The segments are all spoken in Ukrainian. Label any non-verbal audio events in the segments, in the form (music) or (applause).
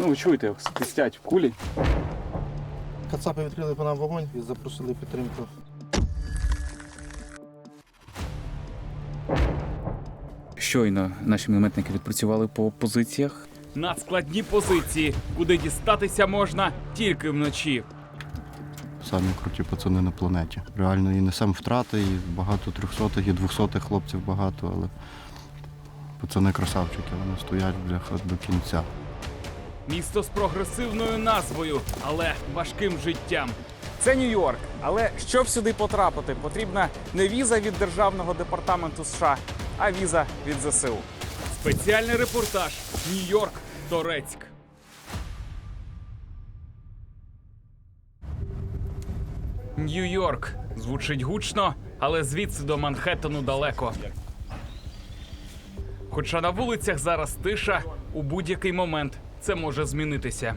Ну, ви чуєте, як свистять кулі. Кацапи відкрили по нам вогонь і запросили підтримку. Щойно наші мінометники відпрацювали по позиціях. Надскладні позиції, куди дістатися можна тільки вночі. Самі круті пацани на планеті. Реально і несемо втрати, і багато трьохсотих, і двохсотих хлопців багато, але пацани красавчики, вони стоять бляха до кінця. Місто з прогресивною назвою, але важким життям. Це Нью-Йорк. Але щоб сюди потрапити, потрібна не віза від Державного департаменту США, а віза від ЗСУ. Спеціальний репортаж Нью-Йорк, Торецьк. Нью-Йорк звучить гучно, але звідси до Манхеттену далеко. Хоча на вулицях зараз тиша, у будь-який момент це може змінитися.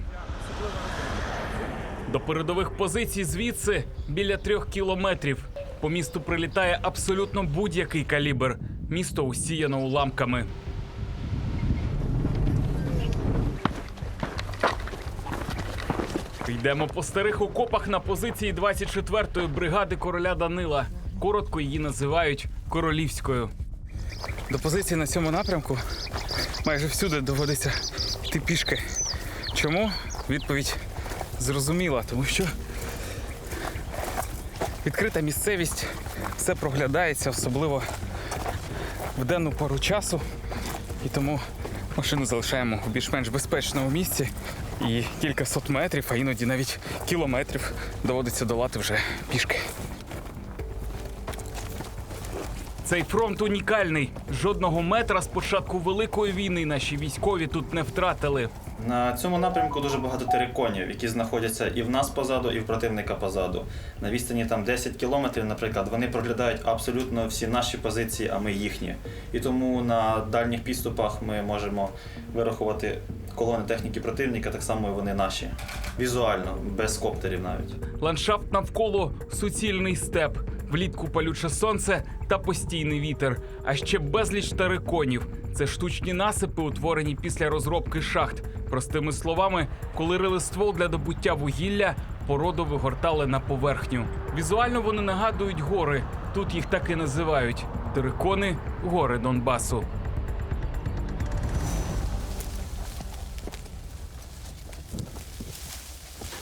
До передових позицій звідси біля трьох кілометрів. По місту прилітає абсолютно будь-який калібр. Місто усіяно уламками. Йдемо по старих окопах на позиції 24-ї бригади короля Данила. Коротко її називають королівською. До позиції на цьому напрямку майже всюди доводиться йти пішки. Чому? Відповідь зрозуміла, тому що відкрита місцевість, все проглядається, особливо в денну пору часу. І тому машину залишаємо у більш-менш безпечному місці. І кілька сот метрів, а іноді навіть кілометрів доводиться долати вже пішки. Цей фронт унікальний. Жодного метра з початку великої війни наші військові тут не втратили. На цьому напрямку дуже багато териконів, які знаходяться і в нас позаду, і в противника позаду. На відстані там 10 кілометрів, наприклад, вони проглядають абсолютно всі наші позиції, а ми їхні. І тому на дальніх підступах ми можемо вирахувати колони техніки противника, так само і вони наші. Візуально, без коптерів навіть. Ландшафт навколо суцільний степ, влітку палюче сонце та постійний вітер. А ще безліч териконів. Це штучні насипи, утворені після розробки шахт. Простими словами, коли рили ствол для добуття вугілля, породу вигортали на поверхню. Візуально вони нагадують гори. Тут їх так і називають терикони гори Донбасу.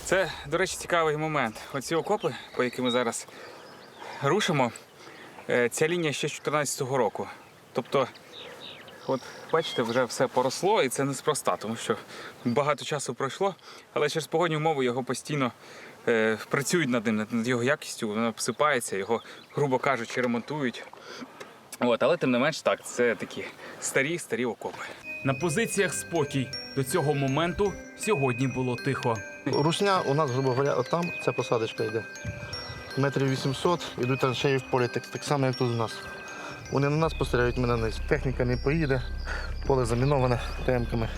Це, до речі, цікавий момент. Оці окопи, по яким ми зараз рушимо, е, ця лінія ще з 2014 року. Тобто, от бачите, вже все поросло, і це неспроста, тому що багато часу пройшло, але через погодні умови його постійно е, працюють над ним, над його якістю, воно обсипається, його, грубо кажучи, ремонтують. От, але тим не менш так, це такі старі, старі окопи. На позиціях спокій. До цього моменту сьогодні було тихо. Русня у нас, грубо говоря, там ця посадочка йде. Метрів 800, йдуть траншеї в полі, так, так само, як тут у нас. Вони на нас постріляють, ми на. Техніка не поїде, поле заміноване темками.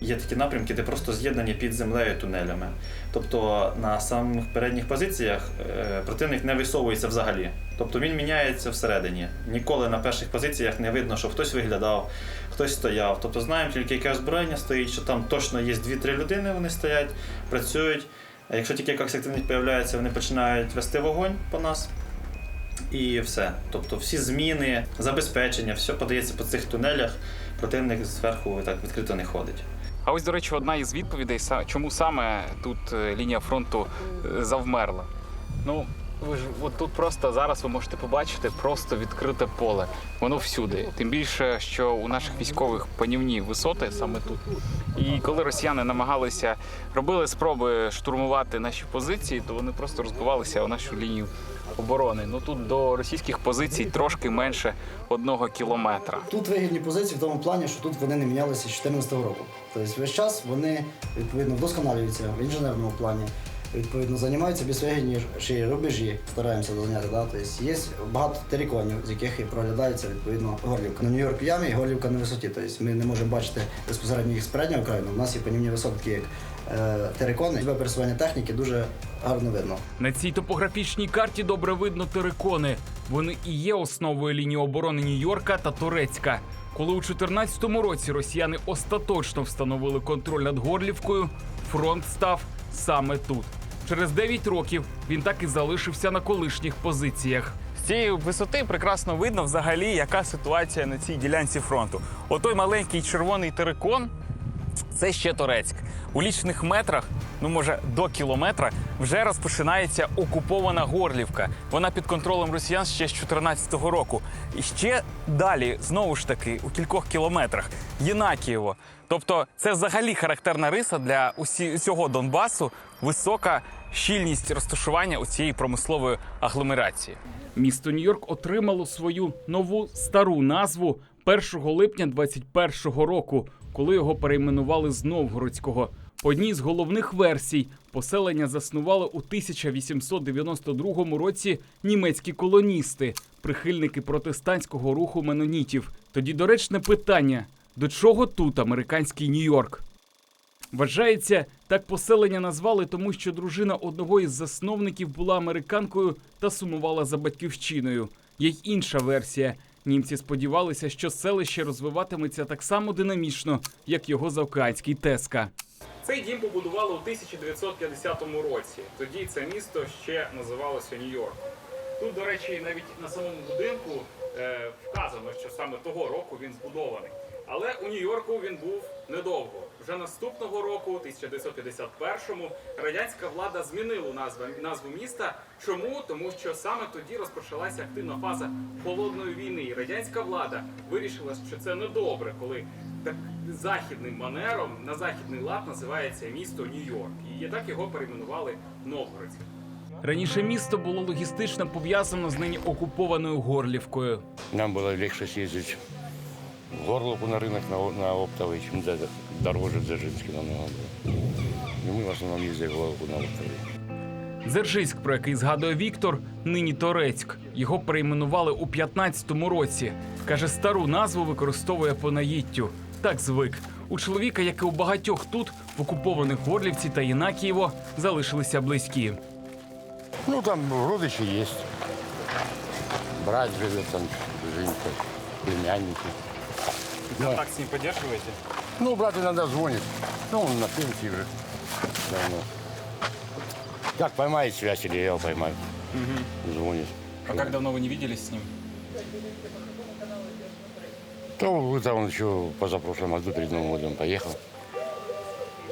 Є такі напрямки, де просто з'єднані під землею тунелями. Тобто на самих передніх позиціях е, противник не висовується взагалі. Тобто він міняється всередині. Ніколи на перших позиціях не видно, що хтось виглядав, хтось стояв. Тобто знаємо тільки яке озброєння стоїть, що там точно є 2-3 людини, вони стоять, працюють. Якщо тільки якась активність з'являється, вони починають вести вогонь по нас. І все. Тобто всі зміни, забезпечення, все подається по цих тунелях. Противник зверху так відкрито не ходить. А ось, до речі, одна із відповідей, чому саме тут е, лінія фронту е, завмерла. Ну, ви ж от тут просто зараз ви можете побачити просто відкрите поле. Воно всюди. Тим більше, що у наших військових панівні висоти саме тут. І коли росіяни намагалися робили спроби штурмувати наші позиції, то вони просто розбивалися у нашу лінію оборони. Ну тут до російських позицій трошки менше одного кілометра. Тут вигідні позиції в тому плані, що тут вони не мінялися з 2014 року. Тобто весь час вони відповідно вдосконалюються в інженерному плані. Відповідно, займаються більш вигідніші рубежі, стараємося зайняти. Да? Тобто є багато териконів, з яких і проглядається відповідно горлівка. На Нью-Йорк ямі і горлівка на висоті. Тобто ми не можемо бачити безпосередньо їх з переднього краю. Нас є панівні висоти, такі як е, терикони. Тебе пересування техніки дуже гарно видно. На цій топографічній карті добре видно терикони. Вони і є основою лінії оборони Нью-Йорка та Турецька. Коли у 14-му році росіяни остаточно встановили контроль над Горлівкою, фронт став саме тут. Через 9 років він так і залишився на колишніх позиціях. З цієї висоти прекрасно видно взагалі, яка ситуація на цій ділянці фронту. Отой маленький червоний терикон це ще Торецьк. У лічних метрах, ну може до кілометра, вже розпочинається окупована Горлівка. Вона під контролем росіян ще з 2014 року. І ще далі, знову ж таки, у кількох кілометрах Єнакієво. Тобто, це взагалі характерна риса для усі, усього Донбасу, висока щільність розташування у цієї промислової агломерації. Місто Нью-Йорк отримало свою нову стару назву 1 липня 21-го року, коли його перейменували з Новгородського. По одній з головних версій поселення заснували у 1892 році німецькі колоністи, прихильники протестантського руху менонітів. Тоді доречне питання: до чого тут американський Нью-Йорк? Вважається, так поселення назвали, тому що дружина одного із засновників була американкою та сумувала за батьківщиною. Є й інша версія. Німці сподівалися, що селище розвиватиметься так само динамічно, як його заокеанський Теска. Цей дім побудували у 1950 році. Тоді це місто ще називалося Нью-Йорк. Тут, до речі, навіть на самому будинку вказано, що саме того року він збудований. Але у Нью-Йорку він був недовго. Вже наступного року, 1951-му, радянська влада змінила назву, назву міста. Чому? Тому що саме тоді розпочалася активна фаза холодної війни. І радянська влада вирішила, що це недобре, коли так західним манером на західний лад називається місто Нью-Йорк. І так його перейменували Новгородським. Раніше місто було логістично пов'язано з нині окупованою Горлівкою. Нам было легче съездить в Горловку на рынок на, о- на оптовый, чем до, дороже в Дзержинске намного было. И мы в основном ездили в Горловку на оптовый. Дзержинськ, про який згадує Віктор, нині Торецьк. Його перейменували у 15-му році. Каже, стару назву використовує по наїттю. Так звик. У чоловіка, як і у багатьох тут, в окупованих Горлівці та Єнакієво, залишилися близькі. Ну, там родичи есть. Брат живет там, Женька, племянники. Контакт з ним підтримуєте? Ну, брат иногда звонит. Ну, он на пенсии уже давно. Как поймает связь, или я его поймаю. Звонит. А як давно ви не бачились з ним? То это он еще позапрошлом году перед Новым годом поехал.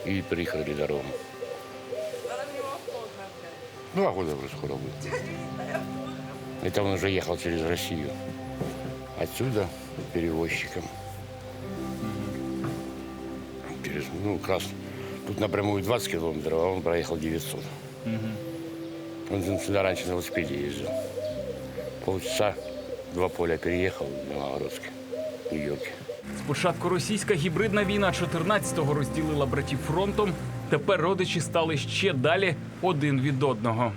И приехали дорогу. Два года уже скоро будет. Это он уже ехал через Россию. Отсюда перевозчиком. Через, ну, как раз тут напрямую 20 километров, а он проехал 900. Он сюда раньше на велосипеде ездил. Полчаса, два поля переехал в Новогородске, в Нью-Йорке. Спочатку російська гібридна війна 14-го розділила братів фронтом. Тепер родичі стали ще далі один від одного.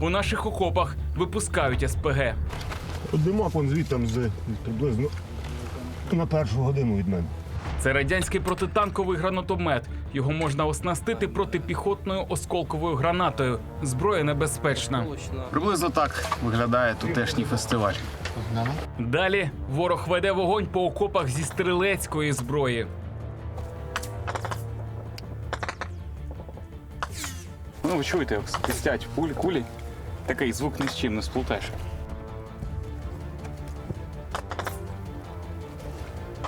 У наших окопах випускають СПГ. Димак, он звідти приблизно на першу годину від мене. Це радянський протитанковий гранатомет. Його можна оснастити протипіхотною осколковою гранатою. Зброя небезпечна. Приблизно так виглядає тутешній фестиваль. Далі ворог веде вогонь по окопах зі стрілецької зброї. Ну, ви чуєте, як свистять кулі, кулі. Такий звук ні з чим не сплутаєш.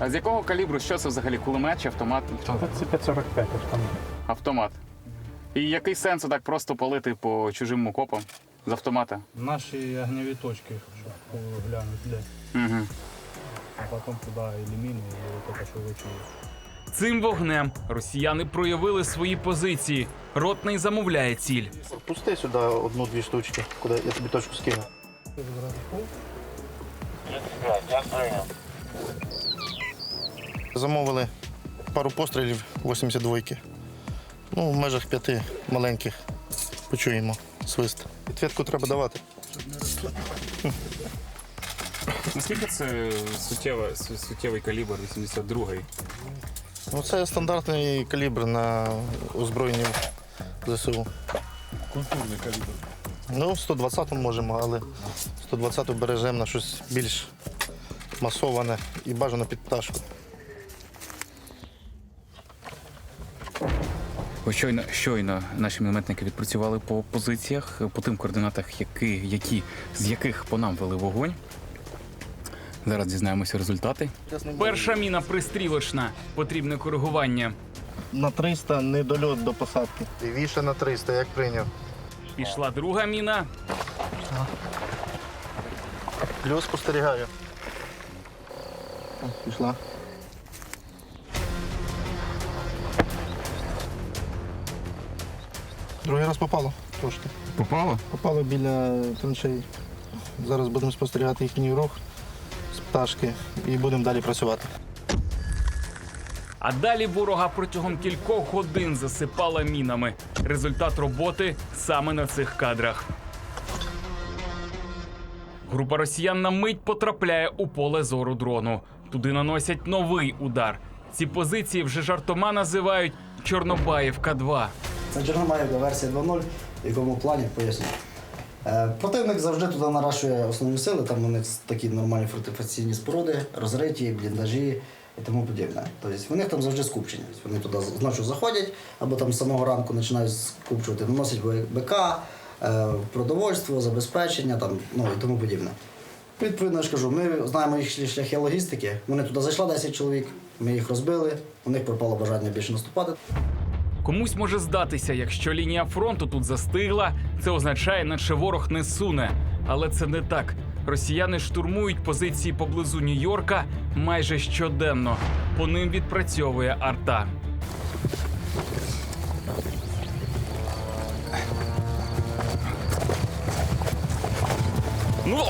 А з якого калібру? Що це взагалі? Кулемет чи автомат? Це 545 автомат. Автомат. І який сенс так просто палити по чужим окопам з автомата? Наші огневі точки, щоб глянути де. Угу. А потім туди і міни, і от це, що ви чули. Цим вогнем росіяни проявили свої позиції. Ротний замовляє ціль. Пусти сюди одну-дві штучки, куди я тобі точку скину. Замовили пару пострілів 82-ки. Ну, в межах п'яти маленьких почуємо свист. Відвідку треба давати. Наскільки це суттєва, суттєвий калібр 82-й? Ну, це стандартний калібр на озброєнні ЗСУ. Культурний калібр. Ну, 120 можемо, але 120 бережемо на щось більш масоване і бажано під пташку. Щойно, щойно наші мінометники відпрацювали по позиціях, по тим координатах, які, які, з яких по нам вели вогонь. Зараз дізнаємося результати. Перша міна пристрілочна. Потрібне коригування. На 300 недольот до посадки. Лівіше на 300, як прийняв. Пішла друга міна. Плюс спостерігаю. Пішла. Другий раз попало трошки. Попало? Попало біля траншеї. Зараз будемо спостерігати їхній рух з пташки і будемо далі працювати. А далі ворога протягом кількох годин засипала мінами. Результат роботи саме на цих кадрах. Група росіян на мить потрапляє у поле зору дрону. Туди наносять новий удар. Ці позиції вже жартома називають Чорнобаївка 2 Це Чорномаївка версія 2.0, в якому плані поясню. Е, Противник завжди туди наращує основні сили, там у них такі нормальні фортифікаційні споруди, розриті, бліндажі і тому подібне. Тобто вони там завжди скупчені. Тобто Вони туди ночі заходять або там з самого ранку починають скупчувати, наносять БК, е, продовольство, забезпечення там, ну, і тому подібне. Відповідно, я ж кажу, ми знаємо їх шляхи логістики. Вони туди зайшло 10 чоловік, ми їх розбили, у них пропало бажання більше наступати. Комусь може здатися, якщо лінія фронту тут застигла, це означає, наче ворог не суне. Але це не так. Росіяни штурмують позиції поблизу Нью-Йорка майже щоденно. По ним відпрацьовує арта. Ну,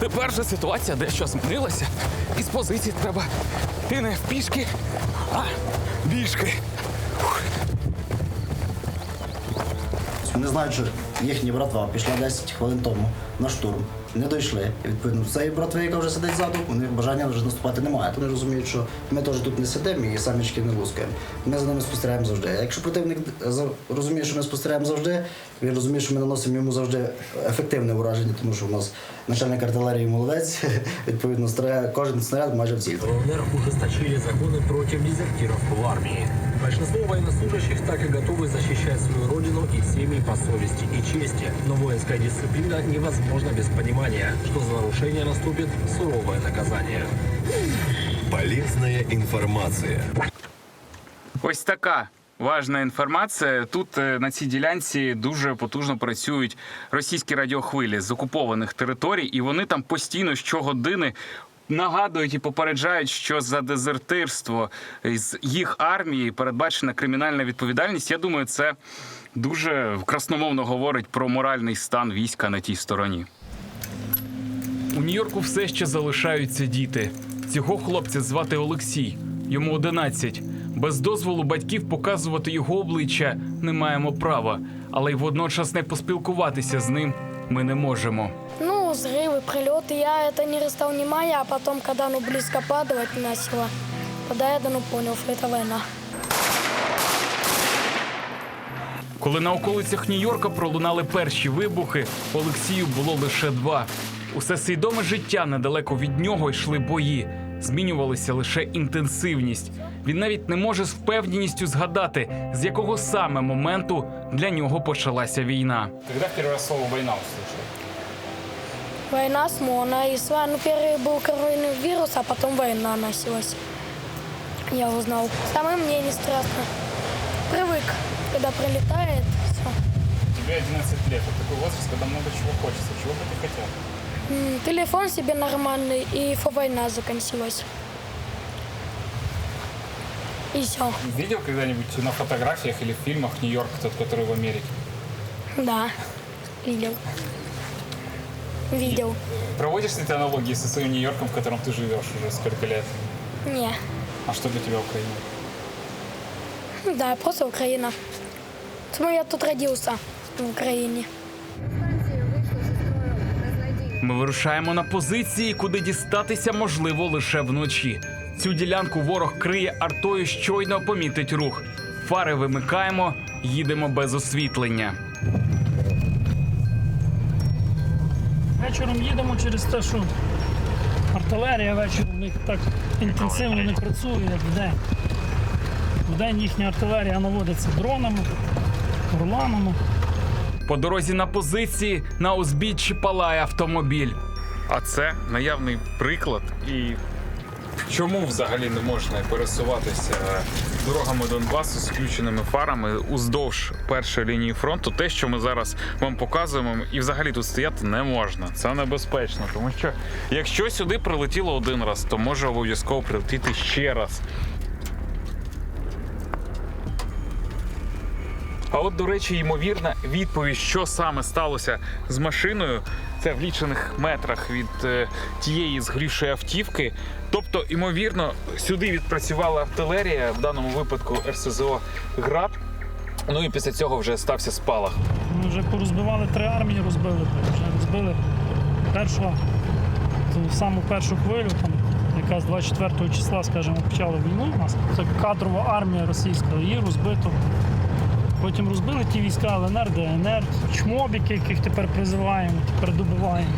тепер же ситуація дещо змінилася. Із позиції треба йти не в пішки, а бішки. Вони знають, що їхня братва пішла 10 хвилин тому на штурм. Не дійшли. І відповідно цієї братви, яка вже сидить ззаду, у них бажання вже наступати немає. Вони розуміють, що ми теж тут не сидимо і самічки не лускаємо. Ми за ними спостерігаємо завжди. А якщо противник розуміє, що ми спостерігаємо завжди, він розуміє, що ми наносимо йому завжди ефективне враження, тому що у нас начальник артилерії молодець, (laughs) відповідно, стріляє кожен снаряд майже в ціль. ЛНР ужесточили законы против дезертиров в армии. Большинство военнослужащих так и готовы защищать свою родину и семьи по совести и чести. Но воинская дисциплина невозможна без понимания, что за нарушение наступит суровое наказание. Полезная информация. Ось така Важна інформація. Тут е, на цій ділянці дуже потужно працюють російські радіохвилі з окупованих територій, і вони там постійно щогодини. Нагадують і попереджають, що за дезертирство з їх армії передбачена кримінальна відповідальність. Я думаю, це дуже красномовно говорить про моральний стан війська на тій стороні. У Нью-Йорку все ще залишаються діти. Цього хлопця звати Олексій. Йому 11. Без дозволу батьків показувати його обличчя не маємо права, але й водночас не поспілкуватися з ним ми не можемо. Ну, взрывы, прилеты, я это не расстал внимания, а потом, когда оно близко падать начало, тогда я давно понял, что это война. Коли на околицях Нью-Йорка пролунали перші вибухи, Олексію було лише два. Усе свідоме життя недалеко від нього йшли бої. Змінювалася лише інтенсивність. Він навіть не може з впевненістю згадати, з якого саме моменту для нього почалася війна. Когда в первый раз слово «война» услышал? Война с Мона, и с вами ну, первый был коронавирус, а потом война носилась. Я узнал. Самое мне не страшно. Привык, когда прилетает, все. Тебе 11 лет. Это такой возраст, когда много чего хочется. Чего бы ты хотел? Телефон себе нормальный, и фо- война закончилась. И все. Видел когда-нибудь на фотографиях или в фильмах Нью-Йорк, тот, который в Америке? Да, видел. Видел. Проводишь ли ты аналогии со своим Нью-Йорком, в котором ты живешь уже сколько лет? Не. А что для тебя Украина? Да, просто Украина. Потому я тут родился, в Украине. Ми вирушаємо на позиції, куди дістатися можливо лише вночі. Цю ділянку ворог криє артою, щойно помітить рух. Фари вимикаємо, їдемо без освітлення. Вечором їдемо через те, що артилерія вечором в них так інтенсивно не працює, як вдень. Вдень їхня артилерія наводиться дронами, орланами. По дорозі на позиції на узбіччі палає автомобіль. А це наявний приклад і чому взагалі не можна пересуватися дорогами Донбасу з включеними фарами уздовж першої лінії фронту. Те, що ми зараз вам показуємо, і взагалі тут стояти не можна. Це небезпечно, тому що якщо сюди прилетіло один раз, то може обов'язково прилетіти ще раз. А от, до речі, ймовірна відповідь, що саме сталося з машиною, це в лічених метрах від е, тієї згорівшої автівки. Тобто, ймовірно, сюди відпрацювала артилерія, в даному випадку РСЗО ГРАД. Ну і після цього вже стався спалах. Ми вже порозбивали три армії, розбили. Вже розбили першу, саму першу хвилю, там, яка з 24 числа, скажімо, почала війну у нас. Це кадрова армія російська, її розбито. Потім розбили ті війська ЛНР, ДНР, чмобіки, яких тепер призиваємо, тепер добиваємо.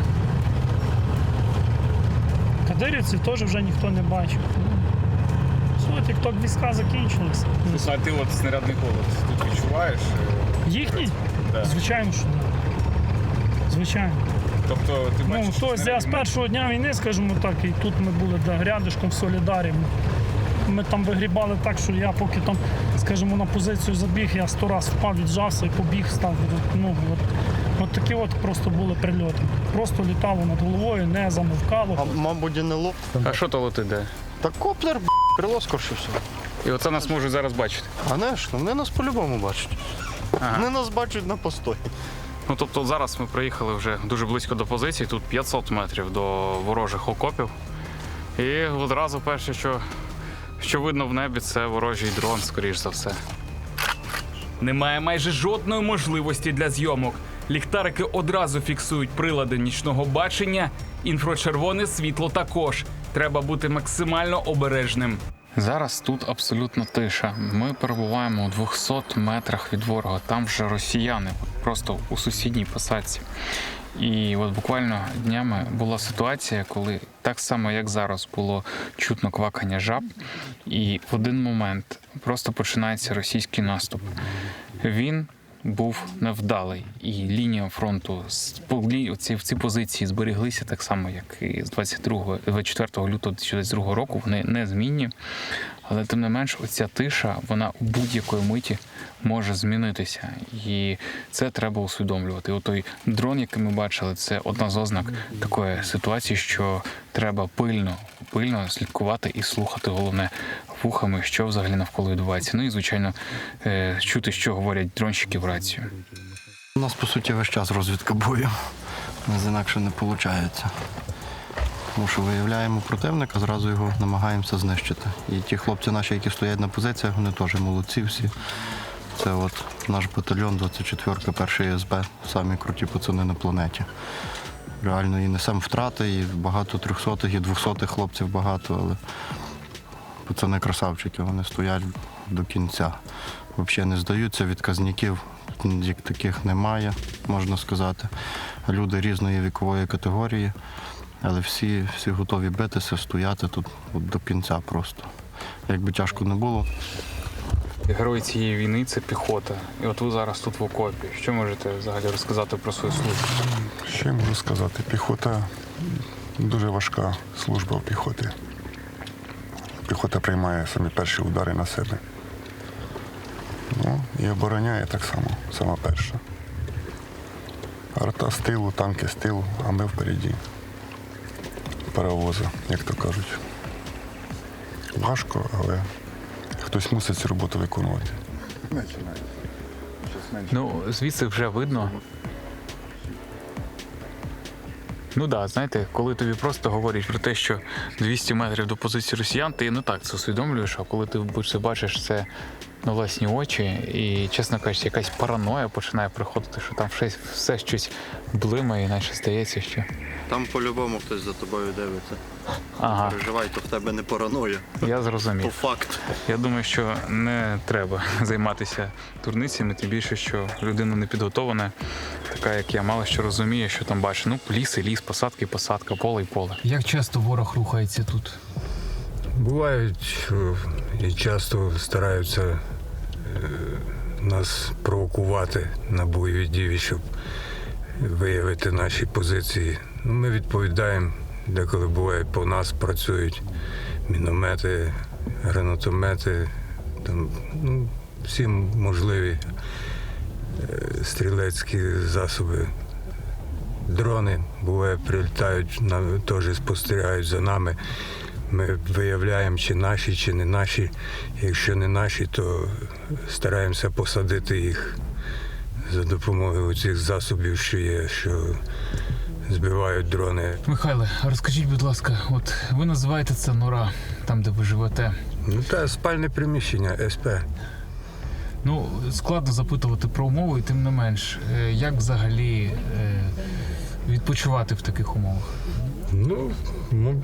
Кадирівців теж вже ніхто не бачив. Ну, Все, як ток війська закінчилися. А ти от снарядний голод тут відчуваєш? Їхні? Звичайно, що так. Звичайно. Тобто ти Ну, тобто я з першого дня війни, скажімо так, і тут ми були да, рядишком в Солідарі. Ми там вигрібали так, що я поки там, скажімо, на позицію забіг, я сто раз впав, віджався і побіг став. Ну, от, от такі от просто були прильоти. Просто літало над головою, не замовкало. мабуть, і не НЛО. А що то летить де? Та коплер, б**, крило скоршився. І оце нас можуть зараз бачити. Конечно, вони нас по-любому бачать. Вони нас бачать на постої. Ну тобто зараз ми приїхали вже дуже близько до позиції, тут 500 метрів до ворожих окопів. І одразу перше, що, що видно в небі, це ворожий дрон, скоріш за все. Немає майже жодної можливості для зйомок. Ліхтарики одразу фіксують прилади нічного бачення, інфрачервоне світло також. Треба бути максимально обережним. Зараз тут абсолютно тиша. Ми перебуваємо у 200 метрах від ворога. Там вже росіяни, просто у сусідній посадці. І от буквально днями була ситуація, коли так само, як зараз, було чутно квакання жаб, і в один момент просто починається російський наступ. Він був невдалий, і лінія фронту в ці позиції зберіглися так само, як і з 22, 24 лютого 2022 року. Вони незмінні. Але тим не менш, оця тиша, вона у будь-якої миті може змінитися. І це треба усвідомлювати. От той дрон, який ми бачили, це одна з ознак такої ситуації, що треба пильно, пильно слідкувати і слухати головне вухами, що взагалі навколо відбувається. Ну і звичайно, е, чути, що говорять дронщики в рацію. У нас, по суті, весь час розвідка бою. У нас інакше не виходить. Тому що виявляємо противника, зразу його намагаємося знищити. І ті хлопці наші, які стоять на позиціях, вони теж молодці всі. Це от наш батальйон 24-ка, перший СБ, самі круті пацани на планеті. Реально і несемо втрати, і багато трьохсотих, і двохсотих хлопців багато, але пацани красавчики, вони стоять до кінця. Взагалі не здаються, відказників таких немає, можна сказати. Люди різної вікової категорії, але всі, всі готові битися, стояти тут от до кінця просто. Як би тяжко не було, Герої цієї війни це піхота. І от ви зараз тут в окопі. Що можете взагалі розказати про свою службу? Що я можу сказати? Піхота дуже важка служба в піхоті. Піхота приймає самі перші удари на себе. Ну, і обороняє так само, сама перша. Арта з тилу, танки з тилу, а ми впереді. Паровози, як то кажуть. Важко, але хтось мусить цю роботу виконувати. Ну, звідси вже видно. Ну так, да, знаєте, коли тобі просто говорять про те, що 200 метрів до позиції росіян, ти не так це усвідомлюєш, а коли ти це бачиш це на власні очі, і, чесно кажучи, якась параноя починає приходити, що там все, все щось блимає, і наче здається, що. Там по-любому хтось за тобою дивиться. Ага. Переживай, то в тебе не параноя. Я зрозумів. То факт. Я думаю, що не треба (laughs) займатися турницями, тим більше, що людина не підготована така як я, мало що розуміє, що там бачить. Ну, ліс і ліс, посадки, посадка, поле і поле. Як часто ворог рухається тут? Бувають що і часто стараються е, нас провокувати на бойові дії, щоб виявити наші позиції. Ну, ми відповідаємо, деколи буває по нас працюють міномети, гранатомети, там, ну, всі можливі стрілецькі засоби. Дрони буває прилітають, теж спостерігають за нами. Ми виявляємо, чи наші, чи не наші. Якщо не наші, то стараємося посадити їх за допомогою цих засобів, що є, що збивають дрони. Михайле, розкажіть, будь ласка, от ви називаєте це нора, там, де ви живете. Ну та спальне приміщення, СП. Ну, складно запитувати про умови, тим не менш, е, як взагалі е, відпочивати в таких умовах? Ну, ну,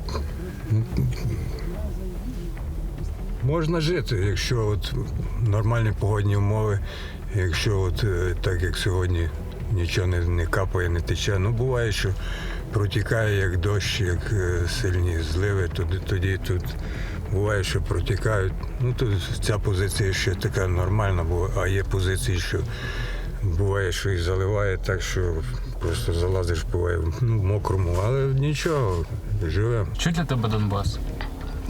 можна жити, якщо от нормальні погодні умови, якщо от е, так як сьогодні нічого не, не капає, не тече. Ну буває, що протікає як дощ, як сильні зливи, тоді, тоді тут буває, що протікають. Ну тут ця позиція ще така нормальна, бо а є позиції, що буває, що і заливає так, що просто залазиш, буває ну, в мокрому, але нічого, живемо. Що для тебе Донбас?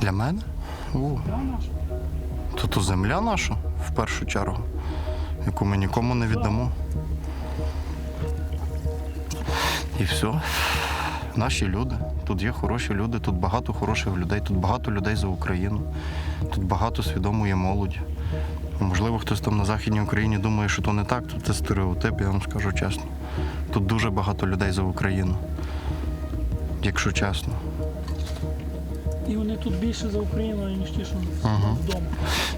Для мене? У. То то земля наша, в першу чергу, яку ми нікому не віддамо. І все. Наші люди. Тут є хороші люди, тут багато хороших людей, тут багато людей за Україну, тут багато свідомої молоді. Можливо, хтось там на Західній Україні думає, що то не так, тут це стереотип, я вам скажу чесно. Тут дуже багато людей за Україну, якщо чесно. І вони тут більше за Україну, ніж ті, що Ага. вдома.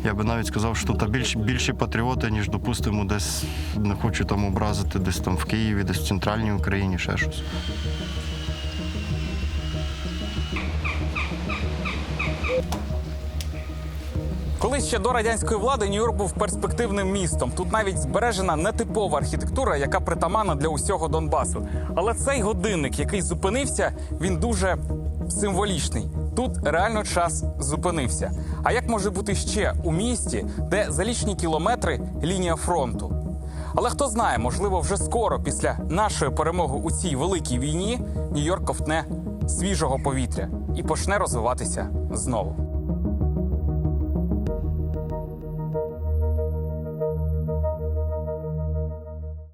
Я би навіть сказав, що тут більш, більші патріоти, ніж, допустимо, десь не хочу там образити, десь там в Києві, десь в центральній Україні, ще щось. Колись ще до радянської влади Нью-Йорк був перспективним містом. Тут навіть збережена нетипова архітектура, яка притаманна для усього Донбасу. Але цей годинник, який зупинився, він дуже символічний. Тут реально час зупинився. А як може бути ще у місті, де за лічні кілометри лінія фронту? Але хто знає, можливо, вже скоро після нашої перемоги у цій великій війні Нью-Йорк ковтне свіжого повітря і почне розвиватися знову.